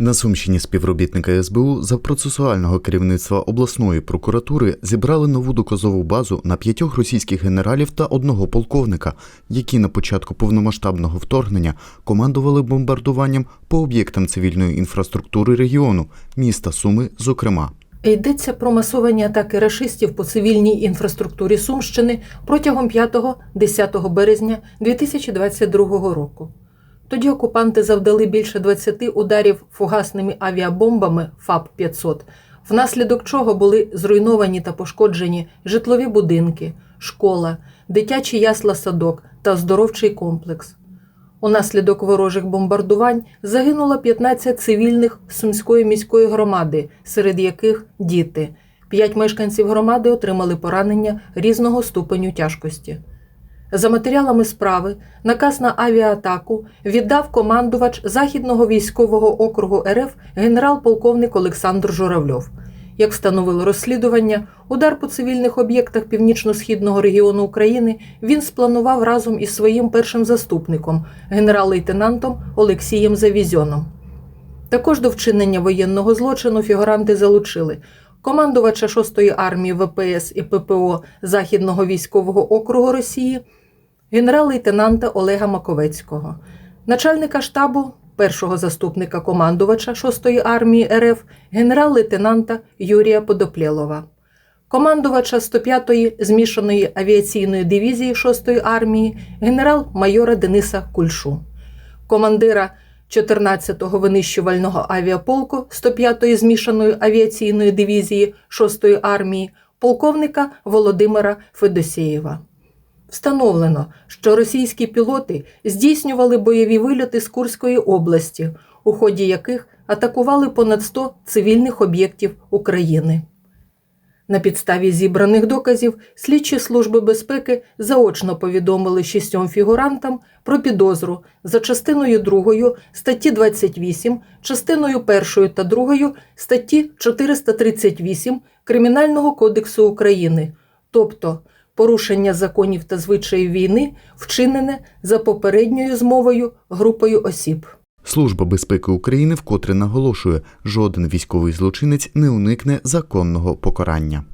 На Сумщині співробітники СБУ за процесуального керівництва обласної прокуратури зібрали нову доказову базу на п'ятьох російських генералів та одного полковника, які на початку повномасштабного вторгнення командували бомбардуванням по об'єктам цивільної інфраструктури регіону, міста Суми, зокрема. Йдеться про масовані атаки рашистів по цивільній інфраструктурі Сумщини протягом 5-10 березня 2022 року. Тоді окупанти завдали більше 20 ударів фугасними авіабомбами ФАП-500, внаслідок чого були зруйновані та пошкоджені житлові будинки, школа, дитячий ясла-садок та оздоровчий комплекс. Унаслідок ворожих бомбардувань загинуло 15 цивільних Сумської міської громади, серед яких діти. П'ять мешканців громади отримали поранення різного ступеню тяжкості. За матеріалами справи, наказ на авіаатаку віддав командувач Західного військового округу РФ генерал-полковник Олександр Журавльов. Як встановило розслідування, удар по цивільних об'єктах північно-східного регіону України він спланував разом із своїм першим заступником, генерал-лейтенантом Олексієм Завізьоном. Також до вчинення воєнного злочину фігуранти залучили командувача 6-ї армії ВПС і ППО Західного військового округу Росії, генерал-лейтенанта Олега Маковецького, начальника штабу першого заступника командувача 6-ї армії РФ генерал-лейтенанта Юрія Подоплєлова, командувача 105-ї змішаної авіаційної дивізії 6-ї армії генерал-майора Дениса Кульшу, командира 14-го винищувального авіаполку 105-ї змішаної авіаційної дивізії 6-ї армії полковника Володимира Федосєєва. Встановлено, що російські пілоти здійснювали бойові вильоти з Курської області, у ході яких атакували понад 100 цивільних об'єктів України. На підставі зібраних доказів слідчі служби безпеки заочно повідомили шістьом фігурантам про підозру за частиною 2 статті 28, частиною 1 та 2 статті 438 Кримінального кодексу України, тобто порушення законів та звичаїв війни, вчинене за попередньою змовою групою осіб. Служба безпеки України вкотре наголошує, жоден військовий злочинець не уникне законного покарання.